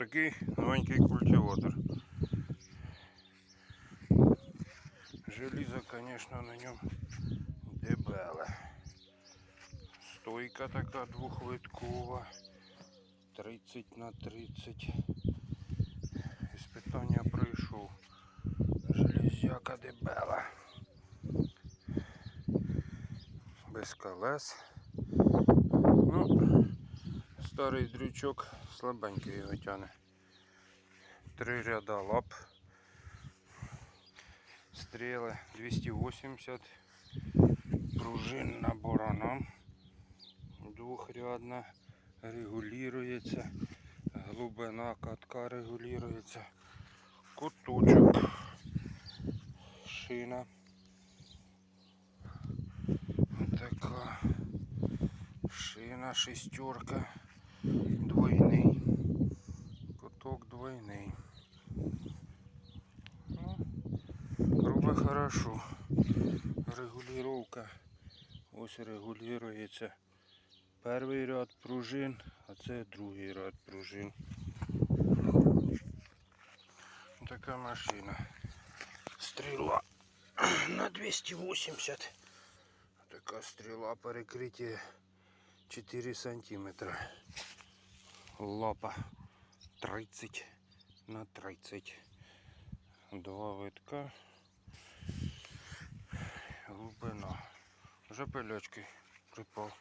Такий новенький культиватор. Желізо, звісно, на ньому дебеле. Стойка така двохвиткова. 30 на 30. Іспитання пройшов. Железяка дебела. Без колес. Старий дрючок слабенький його тяне. Три ряда лап. Стріли 280. Пружинна борона. Двохрядна. Регулюється. Глибина катка регулюється. Куточок. Шина. Така. Шина шестерка. Двойний. Куток двойний. Ну, робить хорошо. Регулировка. Ось регулюється. Перший ряд пружин, а це другий ряд пружин. Така машина. Стріла на 280. Така стріла перекриття 4 сантиметра. Лапа 30 на 30. Два витка. Глубина. Вже пилячки припав.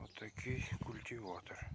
Отакий культиватор.